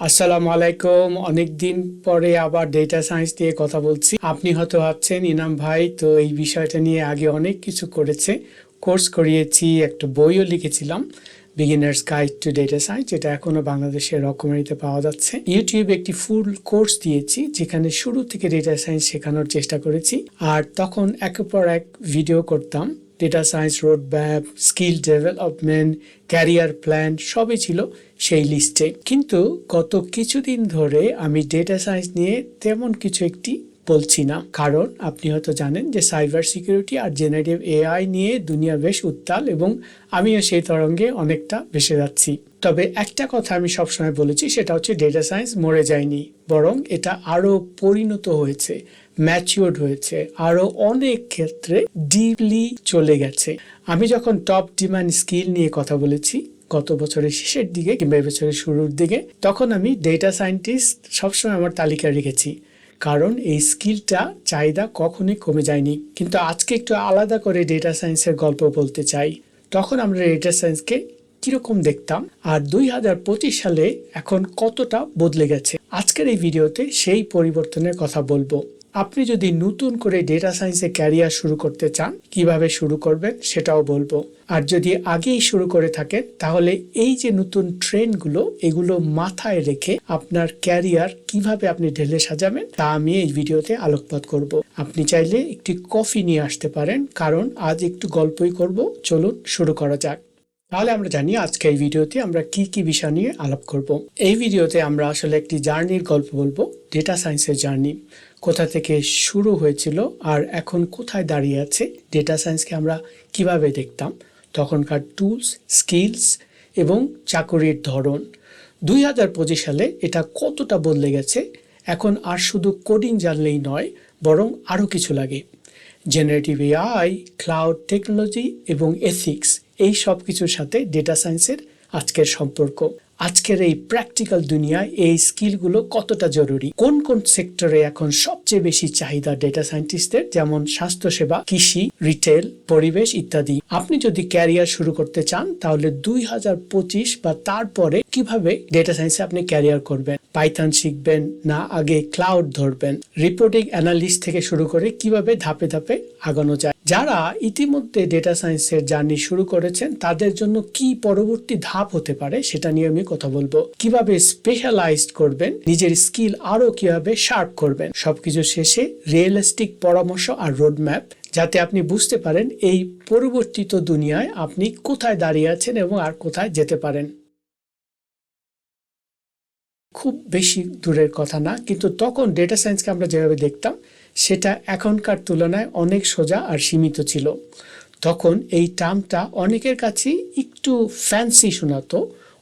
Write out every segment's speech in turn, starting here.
আসসালামু আলাইকুম। অনেকদিন পরে আবার ডেটা সায়েন্স নিয়ে কথা বলছি। আপনি হয়তো ভাবছেন, ইনাম ভাই, তো এই বিষয়টা নিয়ে আগে অনেক কিছু করেছে। কোর্স করিয়েছি, একটা বইও লিখেছিলাম beginners guide to data science যেটা এখনও বাংলাদেশের রকমারিতে পাওয়া যাচ্ছে। ইউটিউবে একটি ফুল কোর্স দিয়েছি, যেখানে শুরু থেকে ডেটা সায়েন্স শেখানোর চেষ্টা করেছি। আর তখন একের পর এক ভিডিও করতাম। Data science road map skill development career plan সবই ছিল সেই লিস্টে কিন্তু গত কিছুদিন ধরে আমি ডেটা সায়েন্স নিয়ে তেমন কিছু একটি বলছি না। কারণ আপনি হয়তো জানেন যে সাইবার সিকিউরিটি আর জেনারেটিভ এআই নিয়ে দুনিয়া বেশ উত্তাল এবং আমিও সেই তরঙ্গে অনেকটা ভেসে যাচ্ছি। তবে একটা কথা আমি সবসময় বলেছি, সেটা হচ্ছে ডেটা সায়েন্স মরে যায়নি, বরং এটা আরও পরিণত হয়েছে ম্যাচিওর্ড হয়েছে আরও অনেক ক্ষেত্রে ডিপলি চলে গেছে। আমি যখন টপ ডিমান্ড স্কিল নিয়ে কথা বলেছি, গত বছরের শেষের দিকে কিংবা বছরের শুরুর দিকে, তখন আমি ডেটা সায়েন্টিস্ট সবসময় আমার তালিকায় রেখেছি, কারণ এই স্কিলটা চাহিদা কখনোই কমে যায়নি। কিন্তু আজকে একটু আলাদা করে ডেটা সায়েন্সের গল্প বলতে চাই। তখন আমরা ডেটা সায়েন্সকে কীরকম দেখতাম আর দুই হাজার পঁচিশ সালে এখন কতটা বদলে গেছে। আজকের এই ভিডিওতে সেই পরিবর্তনের কথা বলব। আপনি যদি নতুন করে ডেটা সায়েন্সে ক্যারিয়ার শুরু করতে চান, কীভাবে শুরু করবেন সেটাও বলব। আর যদি আগেই শুরু করে থাকেন, তাহলে এই যে নতুন ট্রেন্ডগুলো এগুলো মাথায় রেখে আপনার ক্যারিয়ার কীভাবে আপনি ঢেলে সাজাবেন, তা আমি এই ভিডিওতে আলোকপাত করব। আপনি চাইলে একটি কফি নিয়ে আসতে পারেন, কারণ আজ একটু গল্পই করব। চলুন শুরু করা যাক। তাহলে আমরা জানি আজকে এই ভিডিওতে আমরা কি কি বিষয় নিয়ে আলাপ করব। এই ভিডিওতে আমরা আসলে একটি জার্নির গল্প বলব ডেটা সায়েন্সের জার্নি। কোথা থেকে শুরু হয়েছিল আর এখন কোথায় দাঁড়িয়ে আছে ডেটা সায়েন্সকে আমরা কীভাবে দেখতাম, তখনকার টুলস স্কিলস এবং চাকরির ধরন। দুই হাজার পঁচিশ সালে এটা কতটা বদলে গেছে, এখন আর শুধু কোডিং জানলেই নয়, বরং আরও কিছু লাগে। জেনারেটিভ এআই ক্লাউড টেকনোলজি এবং এথিক্স এই সব কিছুর সাথে ডেটা সায়েন্সের আজকের সম্পর্ক। আজকের এই প্র্যাকটিক্যাল দুনিয়ায় এই স্কিলগুলো কতটা জরুরি? কোন কোন সেক্টরে এখন সবচেয়ে বেশি চাহিদা ডেটা সায়েন্টিস্টদের যেমন স্বাস্থ্যসেবা, কৃষি রিটেল পরিবেশ ইত্যাদি। আপনি যদি ক্যারিয়ার শুরু করতে চান, তাহলে দুই হাজার পঁচিশ বা তারপরে কীভাবে ডেটা সায়েন্সে আপনি ক্যারিয়ার করবেন? পাইথন শিখবেন না, আগে ক্লাউড ধরবেন? রিপোর্টিং অ্যানালিস্ট থেকে শুরু করে কীভাবে ধাপে ধাপে আগানো যায়? যারা ইতিমধ্যে ডেটা সায়েন্সের জার্নি শুরু করেছেন, তাদের জন্য কি পরবর্তী ধাপ হতে পারে সেটা নিয়ে আমি কথা বলব। কীভাবে স্পেশালাইজড করবেন, নিজের স্কিল আরও কীভাবে শার্প করবেন, সবকিছু শেষে রিয়েলিস্টিক পরামর্শ আর রোডম্যাপ যাতে আপনি বুঝতে পারেন এই পরিবর্তিত দুনিয়ায় আপনি কোথায় দাঁড়িয়ে আছেন এবং আর কোথায় যেতে পারেন। খুব বেশি দূরের কথা না, কিন্তু তখন ডেটা সায়েন্সকে আমরা যেভাবে দেখতাম সেটা এখনকার তুলনায় অনেক সোজা আর সীমিত ছিল। তখন এই টার্মটা অনেকের কাছেই একটু ফ্যান্সি শোনাতো,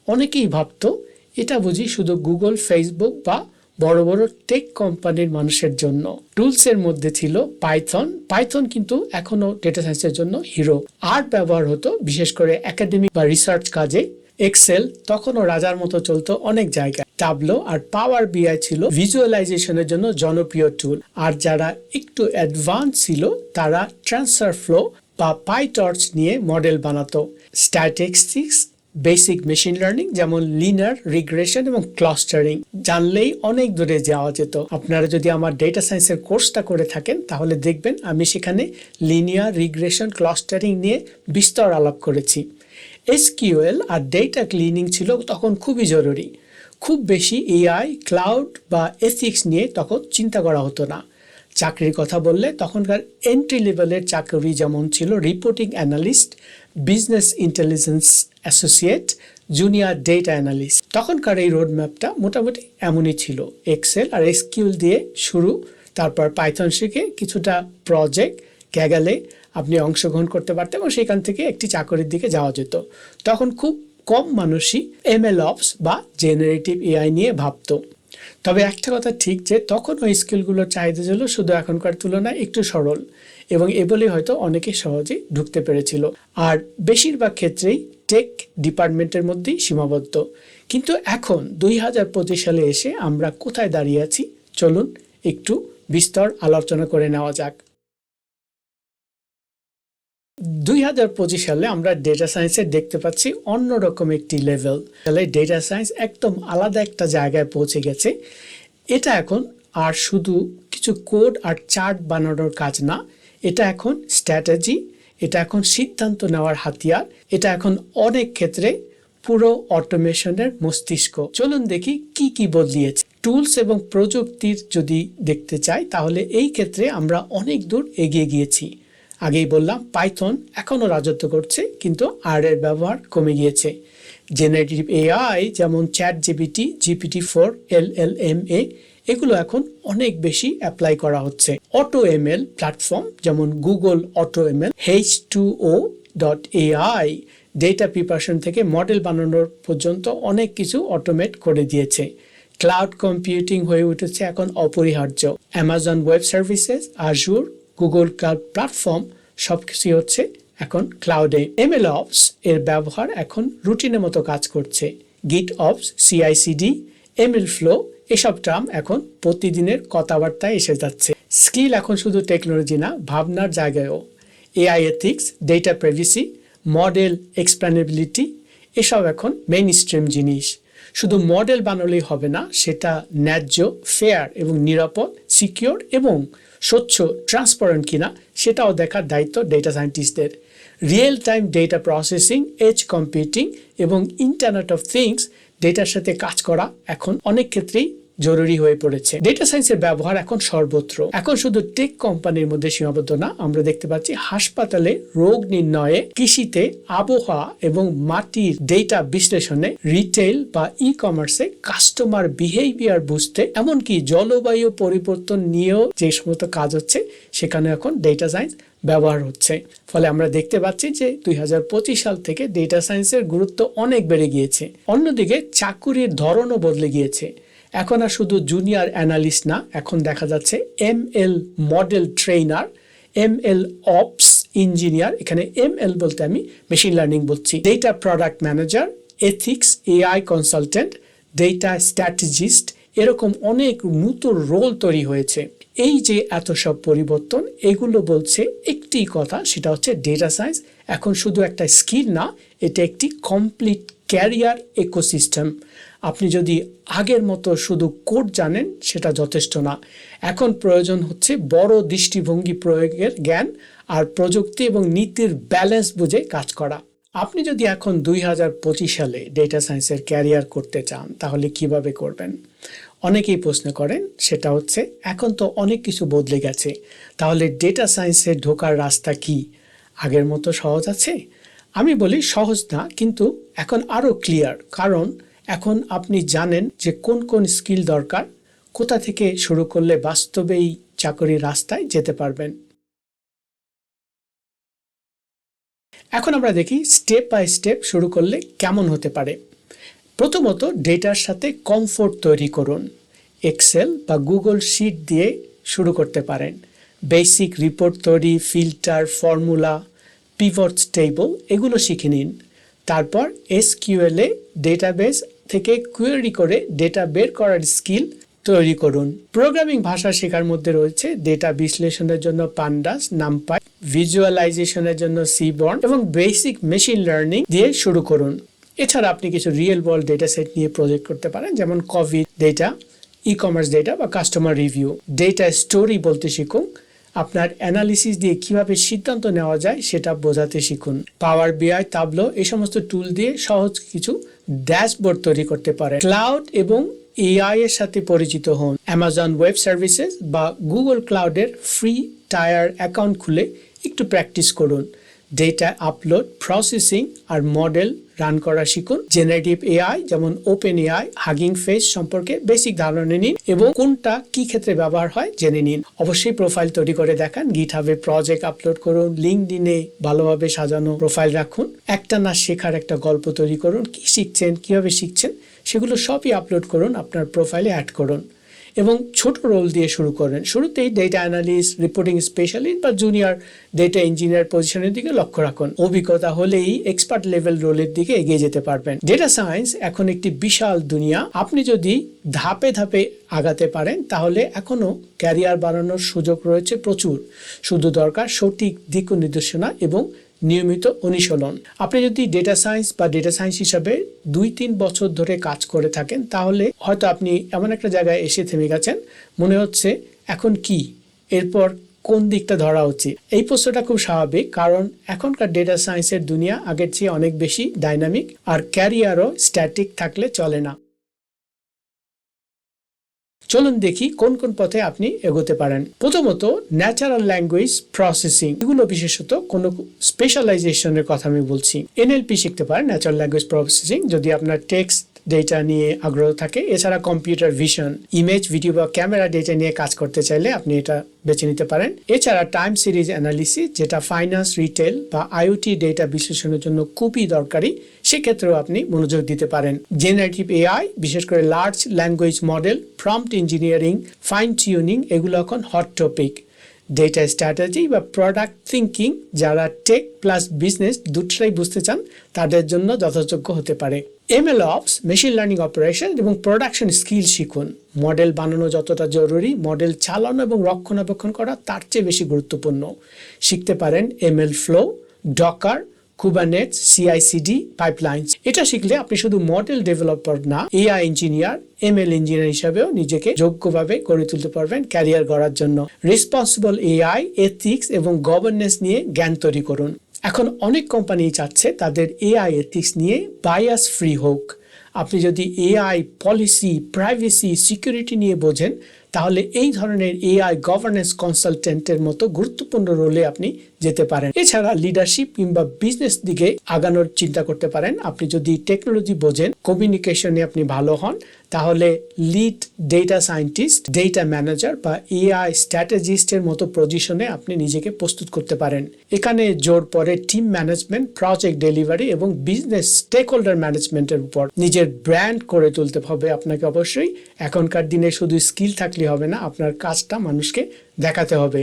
অনেকেই ভাবতো, এটা বুঝি শুধু গুগল ফেসবুক বা বড় বড় টেক কোম্পানির মানুষের জন্য। টুলসের মধ্যে ছিল পাইথন পাইথন কিন্তু এখনও ডেটা সায়েন্সের জন্য হিরো আর্ট ব্যবহার হতো, বিশেষ করে একাডেমিক বা রিসার্চ কাজে। এক্সেল তখনও রাজার মতো চলতো অনেক জায়গায়। টাবলো আর পাওয়ার বিআই ছিল ভিজুয়ালাইজেশনের জন্য জনপ্রিয় টুল আর যারা একটু অ্যাডভান্স ছিল, তারা ট্রান্সফার ফ্লো বা পাইটর্চ নিয়ে মডেল বানাতো। স্ট্যাটিস্টিক্স বেসিক মেশিন লার্নিং যেমন লিনার রিগ্রেশন এবং ক্লাস্টারিং জানলেই অনেক দূরে যাওয়া যেত। আপনারা যদি আমার ডেটা সায়েন্সের কোর্সটা করে থাকেন, তাহলে দেখবেন আমি সেখানে লিনিয়ার রিগ্রেশন ক্লাস্টারিং নিয়ে বিস্তর আলাপ করেছি। এসকিউএল আর ডেটা ক্লিনিং ছিল তখন খুবই জরুরি। খুব বেশি এআই, ক্লাউড বা এথিক্স নিয়ে তখন চিন্তা করা হতো না। চাকরির কথা বললে তখনকার এন্ট্রি লেভেলের চাকরি যেমন ছিল reporting analyst business intelligence associate junior data analyst তখনকার এই রোড ম্যাপটা মোটামুটি এমনই ছিল। এক্সেল আর এসকিউল দিয়ে শুরু, তারপর পাইথন শিখে কিছুটা প্রজেক্ট ক্যাগালে আপনি অংশগ্রহণ করতে পারতেন এবং সেখান থেকে একটি চাকরির দিকে যাওয়া যেত। তখন খুব কম মানুষই এমএল অপস বা জেনারেটিভ এআই নিয়ে ভাবত। তবে একটা কথা ঠিক যে, তখন ওই স্কিলগুলোর চাহিদা ছিল শুধু এখনকার তুলনায় একটু সরল এবং বলে হয়তো অনেকে সহজেই ঢুকতে পেরেছিল। আর বেশিরভাগ ক্ষেত্রেই টেক ডিপার্টমেন্টের মধ্যেই সীমাবদ্ধ। কিন্তু এখন দুই হাজার পঁচিশ সালে এসে আমরা কোথায় দাঁড়িয়ে আছি? চলুন একটু বিস্তর আলোচনা করে নেওয়া যাক। দুই হাজার পঁচিশ সালে আমরা ডেটা সায়েন্সে দেখতে পাচ্ছি অন্যরকম একটি লেভেল তাহলে ডেটা সায়েন্স একদম আলাদা একটা জায়গায় পৌঁছে গেছে। এটা এখন আর শুধু কিছু কোড আর চার্ট বানানোর কাজ না, এটা এখন স্ট্র্যাটেজি এটা এখন সিদ্ধান্ত নেওয়ার হাতিয়ার, এটা এখন অনেক ক্ষেত্রে পুরো অটোমেশনের মস্তিষ্ক। চলুন দেখি কি কি বদলিয়েছে। টুলস এবং প্রযুক্তির যদি দেখতে চাই, তাহলে এই ক্ষেত্রে আমরা অনেক দূর এগিয়ে গিয়েছি। আগেই বললাম পাইথন এখনও রাজত্ব করছে, কিন্তু আর এর ব্যবহার কমে গিয়েছে। জেনারেটিভ এআই যেমন chat GPT GPT four L L M A এগুলো এখন অনেক বেশি অ্যাপ্লাই করা হচ্ছে। অটো এম এল প্ল্যাটফর্ম যেমন Google auto M L H two O dot AI data preparation থেকে মডেল বানানোর পর্যন্ত অনেক কিছু অটোমেট করে দিয়েছে। ক্লাউড কম্পিউটিং হয়ে উঠেছে এখন অপরিহার্য। Amazon web services Azure Google cloud platform সব কিছুই হচ্ছে এখন ক্লাউডে এমএল অপস এর ব্যবহার এখন রুটিনের মতো কাজ করছে। Git ops CICD ML flow এসব টার্ম এখন প্রতিদিনের কথাবার্তায় এসে যাচ্ছে। স্কিল এখন শুধু টেকনোলজি না, ভাবনার জায়গায়ও। AI ethics data privacy model explainability এসব এখন মেইন স্ট্রিম জিনিস। শুধু মডেল বানালেই হবে না, সেটা ন্যায্য ফেয়ার এবং নিরাপদ সিকিওর এবং স্বচ্ছ ট্রান্সপারেন্ট কিনা সেটাও দেখার দায়িত্ব data সায়েন্টিস্টদের real time data processing edge computing এবং ইন্টারনেট অফ থিংস ডেটার সাথে কাজ করা এখন অনেক ক্ষেত্রেই জরুরি হয়ে পড়েছে। ডেটা সায়েন্সের ব্যবহার এখন সর্বত্র। এখন শুধু টেক কোম্পানির মধ্যে সীমাবদ্ধ না, আমরা দেখতে পাচ্ছি হাসপাতালে রোগ নির্ণয়ে কৃষিতে আবহাওয়া এবং মাটির ডেটা বিশ্লেষণে রিটেল বা ই কমার্সে কাস্টমার বিহেভিয়ার বুঝতে, এমনকি জলবায়ু পরিবর্তন নিয়েও যে সমস্ত কাজ হচ্ছে, সেখানে এখন ডেটা সায়েন্স ব্যবহার হচ্ছে। ফলে আমরা দেখতে পাচ্ছি যে দুই হাজার পঁচিশ সাল থেকে ডেটা সায়েন্সের গুরুত্ব অনেক বেড়ে গিয়েছে। অন্যদিকে চাকুরির ধরনও বদলে গিয়েছে। এখন আর শুধু জুনিয়র অ্যানালিস্ট না, এখন দেখা যাচ্ছে M L model trainer M L ops engineer এখানে এম এল বলতে আমি মেশিন লার্নিং বলছি। Data product manager ethics AI consultant data strategist এরকম অনেক নতুন রোল তৈরি হয়েছে। এই যে এত সব পরিবর্তন, এগুলো বলছে একটি কথা, সেটা হচ্ছে ডেটা সায়েন্স এখন শুধু একটা স্কিল না, এটা একটি কমপ্লিট ক্যারিয়ার ইকোসিস্টেম আপনি যদি আগের মতো শুধু কোড জানেন, সেটা যথেষ্ট না। এখন প্রয়োজন হচ্ছে বড় দৃষ্টিভঙ্গি প্রয়োগের জ্ঞান আর প্রযুক্তি এবং নীতির ব্যালেন্স বুঝে কাজ করা। আপনি যদি এখন দুই হাজার পঁচিশ সালে ডেটা সায়েন্সের ক্যারিয়ার করতে চান, তাহলে কীভাবে করবেন? অনেকেই প্রশ্ন করেন, সেটা হচ্ছে, এখন তো অনেক কিছু বদলে গেছে। তাহলে ডেটা সায়েন্সে ঢোকার রাস্তা কি? আগের মতো সহজ আছে? আমি বলি সহজ না, কিন্তু এখন আরও ক্লিয়ার। কারণ এখন আপনি জানেন যে কোন কোন স্কিল দরকার, কোথা থেকে শুরু করলে বাস্তবেই চাকরির রাস্তায় যেতে পারবেন। এখন আমরা দেখি স্টেপ বাই স্টেপ শুরু করলে কেমন হতে পারে। প্রথমত ডেটার সাথে কমফোর্ট তৈরি করুন। এক্সেল বা গুগল শিট দিয়ে শুরু করতে পারেন। বেসিক রিপোর্ট তৈরি, ফিল্টার, ফর্মুলা পিভট টেবল এগুলো শিখে নিন। তারপর এসকিউএলে ডেটাবেস থেকে কোয়েরি করে ডেটা বের করার স্কিল তৈরি করুন। প্রোগ্রামিং ভাষা শেখার মধ্যে রয়েছে ডেটা বিশ্লেষণের জন্য পান্ডাস নামপাই ভিজুয়ালাইজেশনের জন্য সিবর্ন এবং বেসিক মেশিন লার্নিং দিয়ে শুরু করুন। এছাড়া আপনি কিছু রিয়েল ওয়ার্ল্ড ডেটা সেট নিয়ে প্রজেক্ট করতে পারেন, যেমন covid data e commerce data বা কাস্টমার রিভিউ ডেটা স্টোরি বলতে শিখুন। আপনার অ্যানালিসিস দিয়ে কীভাবে সিদ্ধান্ত নেওয়া যায় সেটা বোঝাতে শিখুন। পাওয়ার বিআই তাবলো এই সমস্ত টুল দিয়ে সহজ কিছু ড্যাশবোর্ড তৈরি করতে পারে ক্লাউড এবং এআই এর সাথে পরিচিত হন। অ্যামাজন ওয়েব সার্ভিসেস বা গুগল ক্লাউডের ফ্রি টায়ার অ্যাকাউন্ট খুলে একটু প্র্যাকটিস করুন। ডেটা আপলোড প্রসেসিং আর মডেল রান করা শিখুন। জেনারেটিভ এআই যেমন ওপেন এআই হাগিং ফেস সম্পর্কে বেসিক ধারণা নিন এবং কোনটা কি ক্ষেত্রে ব্যবহার হয় জেনে নিন। অবশ্যই প্রোফাইল তৈরি করে দেখান গিট হাবে প্রজেক্ট আপলোড করুন লিঙ্ক দিনে ভালোভাবে সাজানো প্রোফাইল রাখুন, একটা না শেখার একটা গল্প তৈরি করুন, কি শিখছেন, কীভাবে শিখছেন, সেগুলো সবই আপলোড করুন, আপনার প্রোফাইলে অ্যাড করুন। এবং ছোট রোল দিয়ে শুরু করেন। শুরুতেই ডেটা অ্যানালিস্ট রিপোর্টিং স্পেশালিস্ট বা জুনিয়র ডেটা ইঞ্জিনিয়ার পজিশনের দিকে লক্ষ্য রাখুন। অভিজ্ঞতা হলেই এক্সপার্ট লেভেল রোলের দিকে এগিয়ে যেতে পারবেন। ডেটা সায়েন্স এখন একটি বিশাল দুনিয়া। আপনি যদি ধাপে ধাপে আগাতে পারেন, তাহলে এখনও ক্যারিয়ার বাড়ানোর সুযোগ রয়েছে প্রচুর। শুধু দরকার সঠিক দিক নির্দেশনা এবং নিয়মিত অনুশীলন। আপনি যদি ডেটা সায়েন্স বা ডেটা সায়েন্স হিসাবে দুই তিন বছর ধরে কাজ করে থাকেন, তাহলে হয়তো আপনি এমন একটা জায়গায় এসে থেমে গেছেন। মনে হচ্ছে এখন কি? এরপর কোন দিকটা ধরা উচিত? এই প্রশ্নটা খুব স্বাভাবিক, কারণ এখনকার ডেটা সায়েন্সের দুনিয়া আগের চেয়ে অনেক বেশি ডাইনামিক আর ক্যারিয়ারও স্ট্যাটিক থাকলে চলে না। চলুন দেখি কোন কোন পথে আপনি এগোতে পারেন। প্রথমত ন্যাচারাল ল্যাঙ্গুয়েজ প্রসেসিং এগুলো বিশেষত কোনো স্পেশালাইজেশনের কথা আমি বলছি। এনএলপি শিখতে পারেন ন্যাচারাল ল্যাঙ্গুয়েজ প্রসেসিং যদি আপনার টেক্সট ডেটা নিয়ে আগ্রহ থাকে। এছাড়া কম্পিউটার ভিশন ইমেজ ভিডিও বা ক্যামেরা ডেটা নিয়ে কাজ করতে চাইলে আপনি এটা বেছে নিতে পারেন। এছাড়া টাইম সিরিজ অ্যানালিসিস যেটা ফাইন্যান্স রিটেল বা আইওটি ডেটা বিশ্লেষণের জন্য খুবই দরকারি, সেক্ষেত্রেও আপনি মনোযোগ দিতে পারেন। জেনারেটিভ এআই বিশেষ করে large language model prompt engineering fine tuning এগুলো এখন হট টপিক ডেটা স্ট্র্যাটেজি বা প্রোডাক্ট থিঙ্কিং যারা টেক প্লাস বিজনেস দুটাই বুঝতে চান, তাদের জন্য যথাযোগ্য হতে পারে। ML ops machine learning operation এবং প্রোডাকশন স্কিল শিখুন। মডেল বানানো যতটা জরুরি মডেল চালানো এবং রক্ষণাবেক্ষণ করা তার চেয়ে বেশি গুরুত্বপূর্ণ। শিখতে পারেন ML flow docker kubernetes CI CD pipelines এটা শিখলে আপনি শুধু মডেল ডেভেলপার না এআই ইঞ্জিনিয়ার এমএল ইঞ্জিনিয়ার হিসাবেও নিজেকে যোগ্যভাবে গড়ে তুলতে পারবেন ক্যারিয়ার গড়ার জন্য। রেসপন্সিবল এআই এথিক্স এবং গভর্নেন্স নিয়ে জ্ঞান তৈরি করুন। এখন অনেক কোম্পানি চাচ্ছে তাদের এআই এথিক্স নিয়ে বায়াস ফ্রি হোক। আপনি যদি এআই পলিসি প্রাইভেসি সিকিউরিটি নিয়ে বোঝেন, তাহলে এই ধরনের এআই গভর্নেন্স কনসালটেন্টের মতো গুরুত্বপূর্ণ রোলে আপনি যেতে পারেন। এছাড়া লিডারশিপ কিংবা বিজনেস দিকে আগানোর চিন্তা করতে পারেন। আপনি যদি টেকনোলজি বোঝেন কমিউনিকেশনে আপনি ভালো হন তাহলে lead data scientist data manager বা এআই স্ট্র্যাটেজিস্টের মতো পজিশনে আপনি নিজেকে প্রস্তুত করতে পারেন। এখানে জোর পরে টিম ম্যানেজমেন্ট প্রজেক্ট ডেলিভারি এবং বিজনেস স্টেক হোল্ডার ম্যানেজমেন্টের উপর নিজের ব্র্যান্ড করে তুলতে হবে আপনাকে অবশ্যই। এখনকার দিনে শুধু স্কিল থাকলে হবে না, আপনার কাজটা মানুষকে দেখাতে হবে।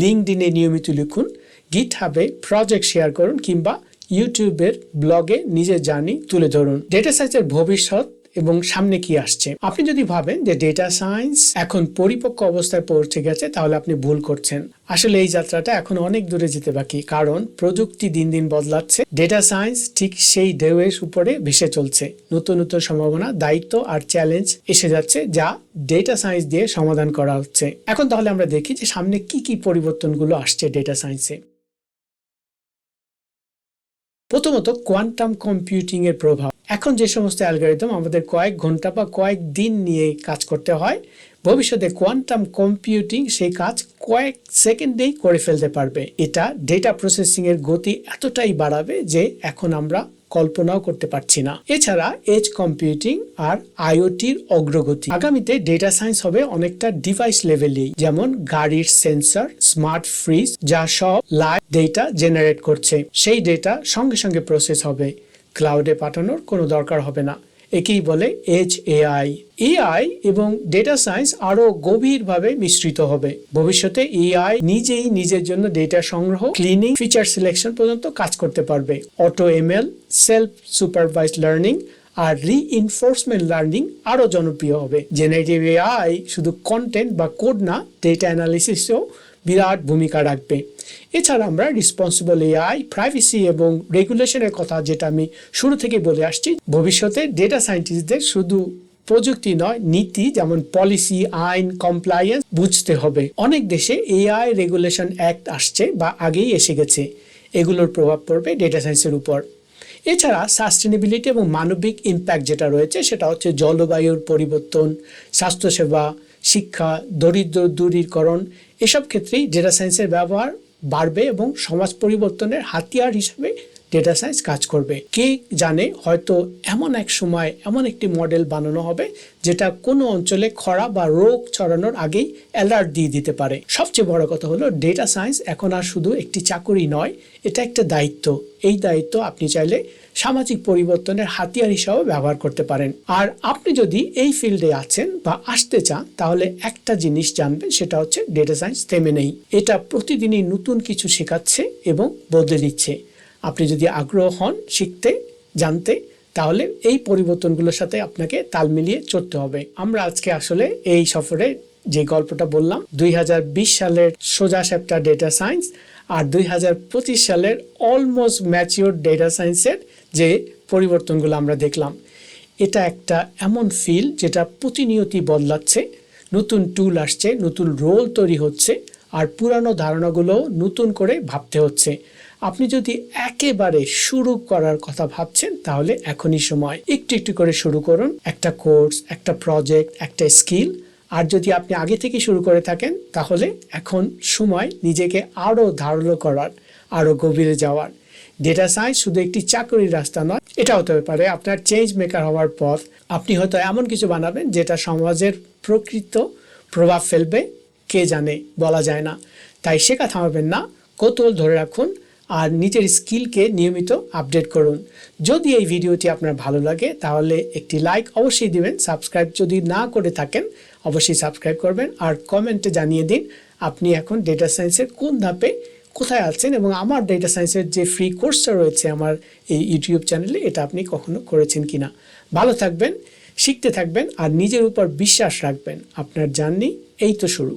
লিঙ্কড ইনে নিয়মিত লিখুন গিট হাবে প্রজেক্ট শেয়ার করুন কিংবা ইউটিউবের ব্লগে নিজের জার্নি তুলে ধরুন। ডেটা সায়েন্সের ভবিষ্যৎ এবং সামনে কি আসছে? আপনি যদি ভাবেন যে ডেটা সায়েন্স এখন পরিপক্ক অবস্থায় পৌঁছে গেছে, তাহলে আপনি ভুল করছেন। আসলে এই যাত্রাটা এখন অনেক দূরে যেতে বাকি, কারণ প্রযুক্তি দিন দিন বদলাচ্ছে। ডেটা সায়েন্স ঠিক সেই ঢেউয়ের উপরে ভেসে চলছে। নতুন নতুন সম্ভাবনা, দায়িত্ব আর চ্যালেঞ্জ এসে যাচ্ছে, যা ডেটা সায়েন্স দিয়ে সমাধান করা হচ্ছে। এখন তাহলে আমরা দেখি যে সামনে কি কি পরিবর্তনগুলো আসছে ডেটা সায়েন্সে প্রথমত কোয়ান্টাম কম্পিউটিং এর প্রভাব। এখন যে সমস্ত অ্যালগোরিদম আমাদের কয়েক ঘণ্টা বা কয়েক দিন নিয়ে কাজ করতে হয়, ভবিষ্যতে কোয়ান্টাম কম্পিউটিং সেই কাজ কয়েক সেকেন্ডেই করে ফেলতে পারবে। এটা ডেটা প্রসেসিং এর গতি এতটাই বাড়াবে যে এখন আমরা কল্পনাও করতে পারছি না। এছাড়া এজ কম্পিউটিং আর আইওটির অগ্রগতি। আগামীতে ডেটা সায়েন্স হবে অনেকটা ডিভাইস লেভেলেই যেমন গাড়ির সেন্সর স্মার্ট ফ্রিজ যা সব লাইভ ডেটা জেনারেট করছে। সেই ডেটা সঙ্গে সঙ্গে প্রসেস হবে। ক্লাউডে পাঠানোর কোনো দরকার হবে না। একেই বলে এজ এআই এআই এবং ডেটা সায়েন্স আরও গভীরভাবে মিশ্রিত হবে। ভবিষ্যতে এআই নিজেই নিজের জন্য ডেটা সংগ্রহ ক্লিনিং ফিচার সিলেকশন পর্যন্ত কাজ করতে পারবে। Auto ML self supervise learning আর রিইনফোর্সমেন্ট লার্নিং আরও জনপ্রিয় হবে। জেনারেটিভ এআই শুধু কন্টেন্ট বা কোড না ডেটা অ্যানালিসিসেও বিরাট ভূমিকা রাখবে। এছাড়া আমরা রেসপন্সিবল এআই প্রাইভেসি এবং রেগুলেশনের কথা যেটা আমি শুরু থেকে বলে আসছি, ভবিষ্যতে ডেটা সায়েন্টিস্টদের শুধু প্রযুক্তি নয়, নীতি যেমন পলিসি আইন কমপ্লায়েন্স বুঝতে হবে। অনেক দেশে এআই রেগুলেশন অ্যাক্ট আসছে বা আগেই এসে গেছে। এগুলোর প্রভাব পড়বে ডেটা সায়েন্সের উপর। এছাড়া সাস্টেনেবিলিটি এবং মানবিক ইম্প্যাক্ট যেটা রয়েছে, সেটা হচ্ছে জলবায়ুর পরিবর্তন, স্বাস্থ্যসেবা শিক্ষা, দরিদ্র, দূরীকরণ এসব ক্ষেত্রেই ডেটা সায়েন্সের ব্যবহার বাড়বে এবং সমাজ পরিবর্তনের হাতিয়ার হিসেবে ডেটা সায়েন্স কাজ করবে। কে জানে, হয়তো এমন এক সময় এমন একটি মডেল বানানো হবে যেটা কোনো অঞ্চলে খরা বা রোগ ছড়ানোর আগেই অ্যালার্ট দিয়ে দিতে পারে। সবচেয়ে বড় কথা হলো ডেটা সায়েন্স এখন আর শুধু একটি চাকরি নয়, এটা একটা দায়িত্ব। এই দায়িত্ব আপনি চাইলে সামাজিক পরিবর্তনের হাতিয়ার হিসাবে ব্যবহার করতে পারেন। আর আপনি যদি এই ফিল্ডে আছেন বা আসতে চান, তাহলে একটা জিনিস জানবেন, সেটা হচ্ছে ডেটা সায়েন্স থেমে নেই। এটা প্রতিদিনই নতুন কিছু শেখাচ্ছে এবং বদলে দিচ্ছে আপনি যদি আগ্রহ হন শিখতে, জানতে, তাহলে এই পরিবর্তনগুলোর সাথে আপনাকে তাল মিলিয়ে চলতে হবে। আমরা আজকে আসলে এই সফরে যে গল্পটা বললাম, দুই হাজার বিশ সালের সোজা স্যাপ্টার ডেটা সায়েন্স আর দুই হাজার পঁচিশ সালের অলমোস্ট ম্যাচিওর ডেটা সায়েন্সের যে পরিবর্তনগুলো আমরা দেখলাম, এটা একটা এমন ফিল্ড যেটা প্রতিনিয়তই বদলাচ্ছে, নতুন টুল আসছে, নতুন রোল তৈরি হচ্ছে, আর পুরানো ধারণাগুলো নতুন করে ভাবতে হচ্ছে। আপনি যদি একেবারে শুরু করার কথা ভাবছেন, তাহলে এখনই সময়। একটু একটু করে শুরু করুন, একটা কোর্স একটা প্রজেক্ট একটা স্কিল আর যদি আপনি আগে থেকে শুরু করে থাকেন, তাহলে এখন সময় নিজেকে আরও ধারালো করার আরও গভীরে যাওয়ার। ডেটা সায়েন্স শুধু একটি চাকরির রাস্তা নয়, এটা হতে পারে আপনার চেঞ্জ মেকার হওয়ার পথ। আপনি হয়তো এমন কিছু বানাবেন যেটা সমাজের প্রকৃত প্রভাব ফেলবে, কে জানে, বলা যায় না। তাই শেখা থামাবেন না, কৌতূহল ধরে রাখুন আর নিজের স্কিলকে নিয়মিত আপডেট করুন। যদি এই ভিডিওটি আপনার ভালো লাগে, তাহলে একটি লাইক অবশ্যই দিবেন। সাবস্ক্রাইব যদি না করে থাকেন, অবশ্যই সাবস্ক্রাইব করবেন। আর কমেন্টে জানিয়ে দিন, আপনি এখন ডেটা সায়েন্সের কোন ধাপে কোথায় আছেন এবং আমার ডেটা সায়েন্সের যে ফ্রি কোর্সটা রয়েছে আমার এই ইউটিউব চ্যানেলে এটা আপনি কখনো করেছেন কি না ভালো থাকবেন, শিখতে থাকবেন আর নিজের উপর বিশ্বাস রাখবেন। আপনার জার্নি এই তো শুরু।